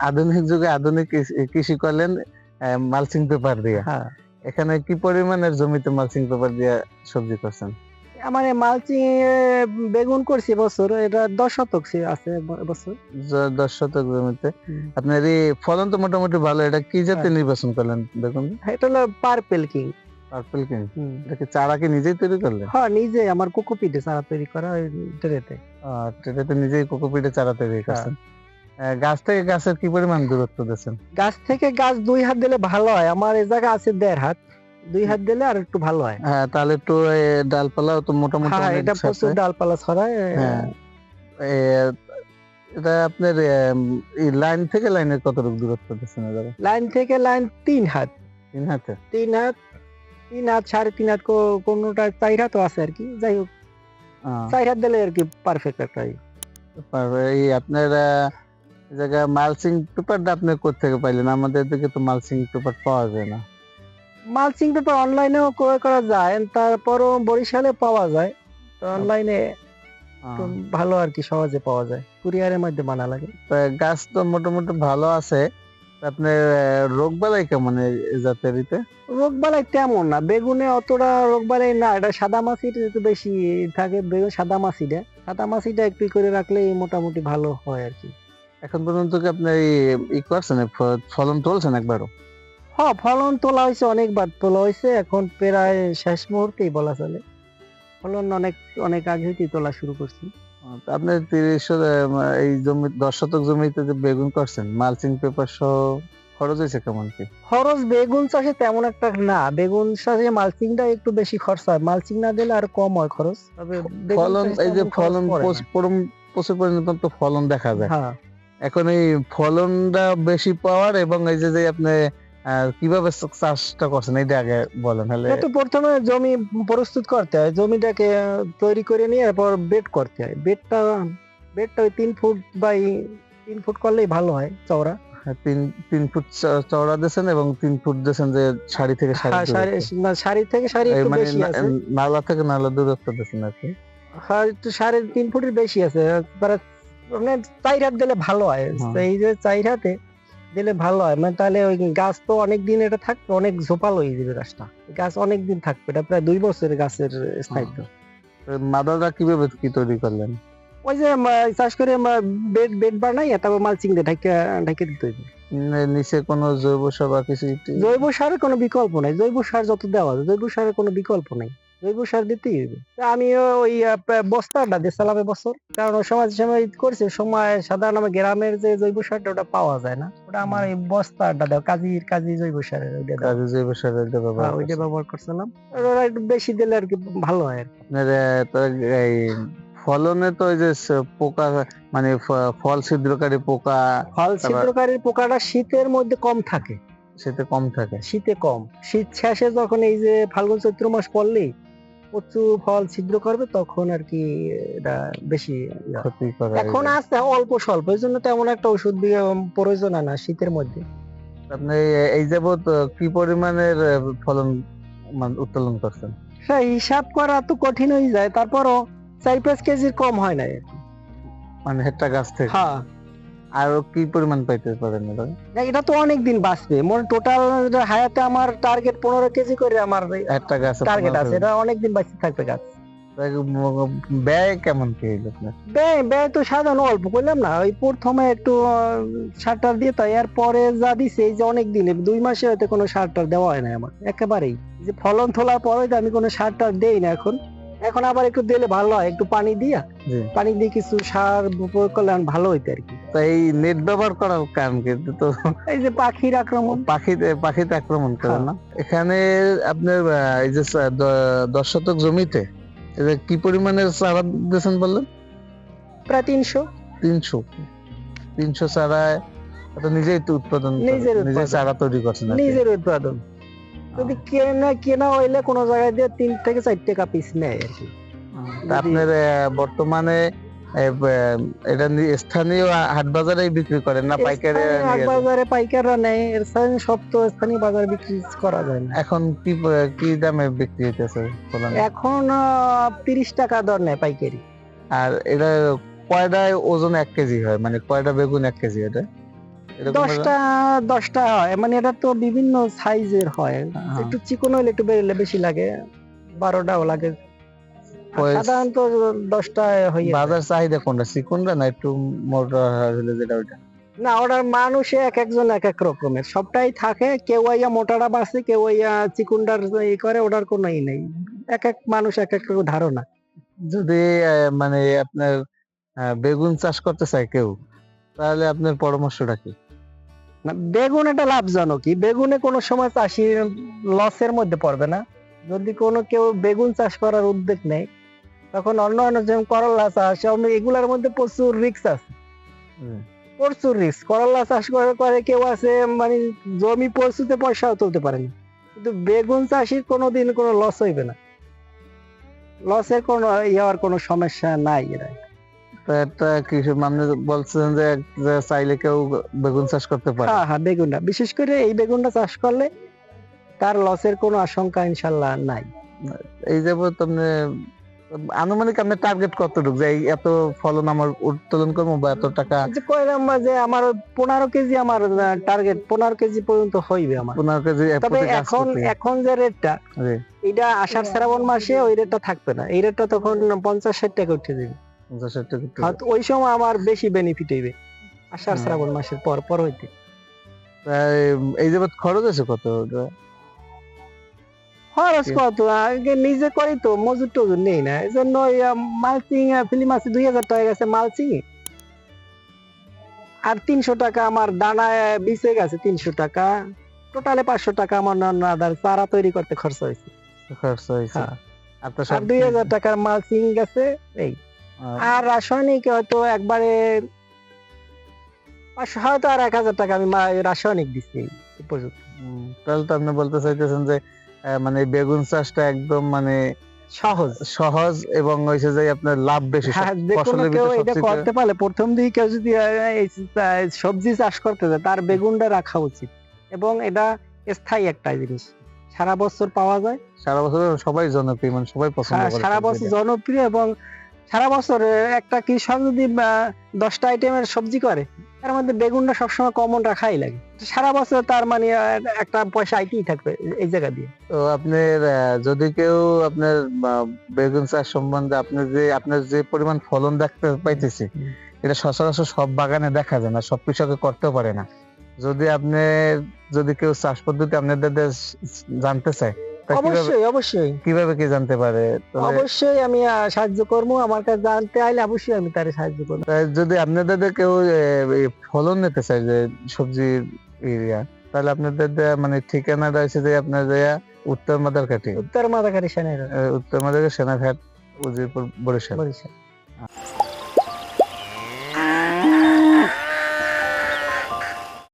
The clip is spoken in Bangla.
আধুনিক যুগে আধুনিক কৃষি- করলেন মালচিং পেপার দিয়ে। হ্যাঁ। এখানে কি পরিমাণের জমিতে মালচিং পেপার দিয়ে সবজি করছেন? আমার মালচিং বেগুন করছি বছর এটা দশ শতক আছে বছর দশ শতক জমিতে। আপনার এই ফলন তো মোটামুটি ভালো এটা কি জাতে হ্যাঁ। নির্বাচন করলেন বেগুন? এটা হলো পার্পেল কিং। Purple king? এটা কি চারা কি নিজেই তৈরি করলেন? হ্যাঁ নিজে আমার কোকোপিটে চারা তৈরি করা ট্রেতে। আহ, নিজেই কোকোপিটে চারা তৈরি হ্যাঁ। করছেন। গাছ থেকে গাছের কি পরিমাণ দূরত্ব দিয়েছেন? গাছ থেকে গাছ দুই হাত দিলে ভালো হয়। আমার এই জায়গা আছে দেড় হাত। দুই হাত দিলে আর একটু ভালো হয়। হ্যাঁ তাহলে একটু এ, ডালপালাও তো মোটামুটি হ্যাঁ এটা প্রচুর ডালপালা ছড়ায়। হ্যাঁ। এটা আপনার এই লাইন থেকে লাইনের কতটুকু দূরত্ব লাইন থেকে লাইন তিন হাত। তিন হাতে? তিন হাত তিন হাত সাড়ে তিন হাত কোনোটা চার হাতও আছে আর কি। যাই হোক। চার হাত দিলে আর কি পারফেক্ট একটা ই। তারপরে এই আপনার এই জায়গায় মালচিং পেপারটা আপনি কোথেকে পাইলেন? আমাদের দিকে তো মালচিং পেপার পাওয়া যায় না। মালচিং পেপার অনলাইনেও ক্রয় করা যায় তারপরও বরিশালে পাওয়া যায়। তো অনলাইনে আহ, ভালো আর কি সহজে পাওয়া যায়। কুরিয়ারের মধ্যে বানা লাগে। তা গাছ তো মোটামুটি ভালো আছে। আপনার রোগ বালাই কেমন জাতের ইতে রোগ বালাই তেমন না। বেগুনে অতটা রোগ বালাই না। এটা সাদা মাছিটা একটু বেশি থাকে বেগুন সাদা মাছিটা। সাদা মাছিটা একটু করে রাখলে মোটামুটি ভালো হয় আর কি। এখন পর্যন্ত কি আপনি এই- ই করছেন ফলন তুলছেন একবারও? হ্যাঁ ফলন তোলা হয়েছে অনেকবার তোলা হয়েছে এখন প্রায় শেষ মুহূর্তেই বলা চলে। ফলন অনেক অনেক আগে হইতেই তোলা শুরু করছি। আহ, তা আপনি তিরিশ এই জমি দশ শতক জমিতে যে বেগুন করছেন মালচিং পেপার সহ খরচ হয়েছে কেমন কি? খরচ বেগুন চাষে তেমন একটা না বেগুন চাষে মালচিংটা একটু বেশি খরচ হয় মালচিং না দিলে আর কম হয় খরচ। তবে ফলন এই যে ফলন প্রচুর পরিমাণ তো ফলন দেখা যায়। হ্যাঁ। এখন এই ফলনটা বেশি পাওয়ার এবং এই যে যে আপনি কীভাবে চাষটা করছেন এইটা আগে বলেন তাহলে তো প্রথমে জমি প্রস্তুত করতে হয় জমিটাকে তৈরি করে নিয়ে এরপর বেড করতে হয়। বেডটা বেডটা ওই তিন ফুট বাই তিন ফুট করলেই ভালো হয় চওড়া। হ্যাঁ, তিন তিন ফুট চওড়া দিয়েছেন এবং তিন ফুট দিয়েছেন যে শাড়ি থেকে হ্যাঁ, সারি সারি থেকে সারি একটু মানে বেশি আছে। নালা থেকে নালা দূরত্ব দিয়েছেন আর কি। হ্যাঁ একটু সাড়ে তিন ফুটের বেশি আছে প্রায় মানে চার হাত দিলে ভালো হয়। হ্যাঁ। এই যে চার হাতে দিলে ভালো হয়। মানে তাহলে ওই গাছ তো অনেক দিন এটা থাকবে অনেক ঝোপাল হয়ে যাবে গাছটা। গাছ অনেক দিন থাকবে। এটা প্রায় দুই বছরের গাছের স্থায়িত্ব। মাদাটা কীভাবে কি তৈরি করলেন? ওই যে চাষ করে বেড বেড বানাই তারপর মালচিং দিয়ে ঢাকে ঢাকে দিতে হইবে নিচে কোনো জৈব সার বা কিছু জৈব সারের কোনো বিকল্প নাই। জৈব সার যত দেওয়া যায় জৈব সারের কোনো বিকল্প নাই। জৈব সার দিতেই হইবে। তা আমি ওই বস্তাটা দিয়েছিলাম বছর। কারণ ওই সময় সময় করছি সময় সাধারণ আমার গ্রামের যে জৈব সারটা ওটা পাওয়া যায় না। ওটা আমার এই বস্তাটা দেওয়া কাজীর কাজী জৈব সারের ওইটা জৈব সারের যে ব্যবহার হ্যাঁ, ওইটা ব্যবহার করছিলাম। ওরা একটু বেশি দিলে আর কি ভালো হয় ফলনে তো ওই যে পোকা মানে ফল ছিদ্রকারী পোকা ফল ছিদ্রকারী পোকাটা শীতের মধ্যে কম থাকে। শীতে কম থাকে। শীতে কম। শীত শেষে যখন এই যে ফাল্গুন চৈত্র মাস পড়লেই প্রচুর ফল ছিদ্র করবে তখন আর কি এটা বেশি করে এখন আছে অল্প স্বল্প এই জন্য তেমন একটা ওষুধ দিয়ে প্রয়োজন না শীতের মধ্যে। আপনি এই- যাবত কি পরিমাণের ফলন মান- উত্তোলন করছেন? হ্যাঁ হিসাব করা তো কঠিন হয়ে যায় তারপরও চার পাঁচ কেজির কম হয় না মানে হেক্টা গাছ থেকে? হ্যাঁ। আরও কি পরিমাণ পাইতে পারেন না, এটা তো অনেক দিন বাঁচবে। মনে টোটাল হায়াতে আমার টার্গেট পনেরো কেজি করে আমার একটা গাছ টার্গেট আছে। এটা অনেক দিন বাঁচতে থাকবে গাছ। ব্যয় কেমন কি হইল ব্যয় ব্যয় তো সাধারণ অল্প করলাম না। ওই প্রথমে একটু আহ, সার টার দিয়ে তাই এরপরে যা দিছে এই যে অনেক দিনে দুই মাসে হয়তো কোনো সার টার দেওয়া হয় না আমার। একেবারেই। যে ফলন তোলার পরে আমি কোনো সার টার দেই না এখন। এখন আবার একটু দিলে ভালো হয় একটু পানি দিয়া। পানি দিয়ে কিছু সার প্রয়োগ করলে ভালো হইতে আর কি। তো এই নেট ব্যবহার করার কারণ কি এটা তো এই যে পাখির আক্রমণ। পাখিতে পাখিতে আক্রমণ করে হ্যাঁ। না। এখানে আপনার এই যে দশ শতক জমিতে কি পরিমাণের চারা দিয়েছেন বললেন? প্রায় তিনশো। তিনশো। তিনশো চারায় নিজেই তো উৎপাদন নিজের চারা তৈরি করছেন নিজের উৎপাদন। যদি কেনা কেনা হইলে কোনো জায়গায় দিয়ে তিন থেকে চার টাকা পিস নেয় আর কি। আপনার বর্তমানে এটা স্থানীয় হাট বাজারেই বিক্রি করেন না? পাইকারি হাট বাজারে পাইকাররা নেয় এর সব তো স্থানীয় বাজারে বিক্রি করা যায় না। এখন কি কি দামে বিক্রি হইতেছে? এখন তিরিশ টাকা দর নেয় পাইকারি। আর এটা কয়টায় ওজন এক কেজি হয়? মানে কয়টা বেগুন এক কেজি এটা? দশটা দশটা হয়। মানে এটা তো বিভিন্ন সাইজের হয়। হ্যাঁ। একটু চিকন হলে একটু বেশি লাগে। বারোটাও লাগে। সাধারণত দশটা হয়ে বাজার চাহিদা কোনটা? চিকুনটা না একটু মোটা হলে যেটা ওইটা? না ওটার মানুষে এক একজন এক এক রকমের। সবটাই থাকে। কেউ আইয়া মোটাটা বাঁচে কেউ আইয়া চিকুনটার ই করে ওটার কোনো ই নেই। এক এক মানুষ এক এক ধারণা। যদি মানে আপনার বেগুন চাষ করতে চায় কেউ? তাহলে আপনার পরামর্শটা কি? না বেগুন এটা লাভজনকই। বেগুনে কোনো সময় চাষি লসের মধ্যে পড়বে না। যদি কোনো কেউ বেগুন চাষ করার উদ্যোগ নেয় তখন অন্য অন্য যেমন করলা চাষ এগুলার মধ্যে প্রচুর রিস্ক আছে। প্রচুর রিস্ক করলা চাষ করে করে কেউ আছে মানে জমি প্রস্তুতে পয়সাও তুলতে পারেনি কিন্তু বেগুন চাষির কোনোদিন কোনো লস হইবে না। লসের কোনো ইয়ার কোনো সমস্যা নাই এরা তো একটা কৃষক মানে বলছেন যে চাইলে কেউ বেগুন চাষ করতে পারে। হ্যাঁ হ্যাঁ বেগুনটা বিশেষ করে এই বেগুনটা চাষ করলে তার লসের কোনো আশঙ্কা ইনশাল্লাহ নাই। এই আপনি আনুমানিক আপনার টার্গেট কতটুকু? যে এত ফলন আমার উত্তোলন করব বা এত টাকা যে কইলাম যে আমার পনেরো কেজি আমার টার্গেট পনেরো কেজি পর্যন্ত হইবে আমার। পনেরো কেজি তবে এখন এখন যে রেটটা এটা আষাঢ় শ্রাবণ মাসে ওই রেটটা থাকবে না। এই রেটটা তখন পঞ্চাশ ষাট টাকা উঠে যাবে। হয়তো ওই সময় আমার বেশি বেনিফিট হইবে। আষাঢ় শ্রাবণ মাসের পর পর হইতে। এই যাবত খরচ আছে কত? খরচ কত? আগে নিজে করি তো মজুর টজুর নেই না। এই জন্য মালচিং ফিল্ম আছে দুই হাজার টাকা গেছে মালচিং আর তিনশো টাকা আমার দানায় বিচে গেছে তিনশো টাকা। টোটালে পাঁচশো টাকা আমার আদার চারা তৈরি করতে খরচ হয়েছে। খরচ হয়েছে। হ্যাঁ। আর দুই হাজার টাকার মালচিং গেছে এই। আর রাসায়নিক হয়তো একবারে পাঁচশো হয়তো আর এক হাজার টাকা আমি রাসায়নিক দিচ্ছি পর্যন্ত। তাহলে তো আপনি বলতে চাইতেছেন যে মানে বেগুন চাষটা একদম মানে সহজ। সহজ এবং হয়েছে যে আপনার লাভ বেশি হ্যাঁ, ফসলের ভিতরে এটা করতে পারলে প্রথম দিকে কেউ যদি সবজি চাষ করতে যায় তার বেগুনটা রাখা উচিত। এবং এটা স্থায়ী একটা জিনিস। সারা বছর পাওয়া যায়। সারা বছর সবাই জনপ্রিয় মানে সবাই পছন্দ সারা- করে সারা বছর জনপ্রিয় এবং সারা বছর একটা কৃষক যদি দশটা আইটেমের সবজি করে তার মধ্যে বেগুনটা সবসময় কমন রাখাই লাগে। সারা বছর তার মানে একটা পয়সা আইতেই থাকবে এই জায়গা দিয়ে। তো আপনার যদি কেউ আপনার বেগুন চাষ সম্বন্ধে আপনার যে আপনার যে পরিমাণ ফলন দেখতে পাইতেছি এটা সচরাচর সব বাগানে দেখা যায় না সব কৃষকে করতেও পারে না। যদি আপনি যদি কেউ চাষ পদ্ধতি আপনাদের দেশ জানতে চায় অবশ্যই অবশ্যই। কীভাবে কি জানতে পারে? অবশ্যই আমি সাহায্য করব। আমার কাছে জানতে আইলে অবশ্যই আমি তারে সাহায্য করব। যদি আপনাদের কেউ ফলন নিতে চায় যে সবজি এরিয়া তাহলে আপনাদের মানে ঠিকানা রয়েছে যে আপনার উত্তর মাদারকাঠি উত্তর মাদাকারি সেনের উত্তর মাদারকাঠি সেনাঘাট উজিরপুর বরিশাল। বরিশাল।